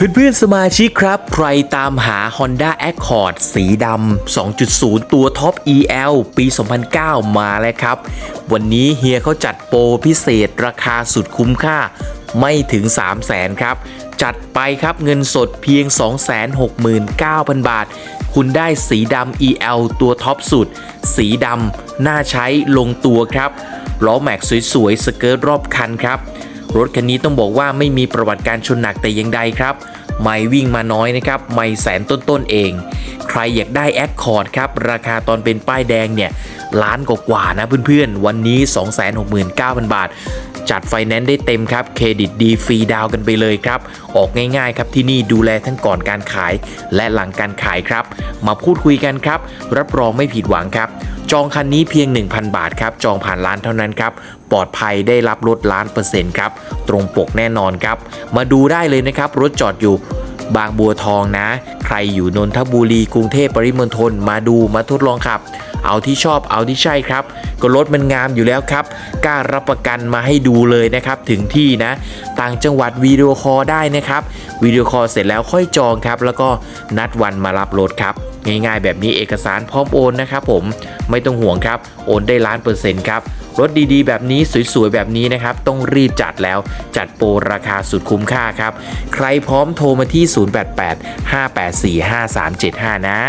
เพื่อนๆสมาชิกครับ ใครตามหา Honda Accord สีดำ 2.0 ตัวท็อป EL ปี 2009 มาแล้วครับ วันนี้เฮียเขาจัดโปรพิเศษราคาสุดคุ้มค่าไม่ถึง 3 0 0แสนครับ จัดไปครับเงินสดเพียง 269,000 บาท คุณได้สีดำ EL ตัวท็อปสุด สีดำน่าใช้ลงตัวครับล้อแม็กสวยๆ สเกิร์ตรอบคันครับ รถคันนี้ต้องบอกว่าไม่มีประวัติการชนหนักแต่อย่างใดครับ ไม่วิ่งมาน้อยนะครับ ไม่แสนต้นๆเอง ใครอยากได้แอคคอร์ดครับ ราคาตอนเป็นป้ายแดงเนี่ยล้านกว่าๆนะเพื่อนๆ วันนี้ 269,000 บาท จัดไฟแนนซ์ได้เต็มครับเครดิตดีฟรีดาวกันไปเลยครับ ออกง่ายๆครับที่นี่ดูแลทั้งก่อนการขาย และหลังการขายครับ มาพูดคุยกันครับ รับรองไม่ผิดหวังครับ จองคันนี้เพียง 1,000 บาทครับ จองผ่านร้านเท่านั้นครับ ปลอดภัยได้รับลดล้านเปอร์เซ็นต์ครับ ตรงปกแน่นอนครับ มาดูได้เลยนะครับ รถจอดอยู่ บางบัวทองนะ ใครอยู่นนทบุรีกรุงเทพปริมณฑลมาดูมาทดลองขับ เอาที่ชอบเอาที่ใช่ครับ ก็รถมันงามอยู่แล้วครับกล้ารับประกันมาให้ดูเลยนะครับถึงที่นะ ต่างจังหวัดวีดีโอคอลได้นะครับวีดีโอคอลเสร็จแล้วค่อยจองครับ แล้วก็นัดวันมารับรถครับ ง่ายๆ แบบนี้เอกสารพร้อมโอนนะครับผมไม่ต้องห่วงครับ โอนได้ล้านเปอร์เซ็นต์ครับรถดีๆ แบบนี้สวยๆ แบบนี้นะครับ ต้องรีบจัดแล้วจัดโปรราคาสุดคุ้มค่าครับ ใครพร้อมโทรมาที่ 088 584 5375 นะ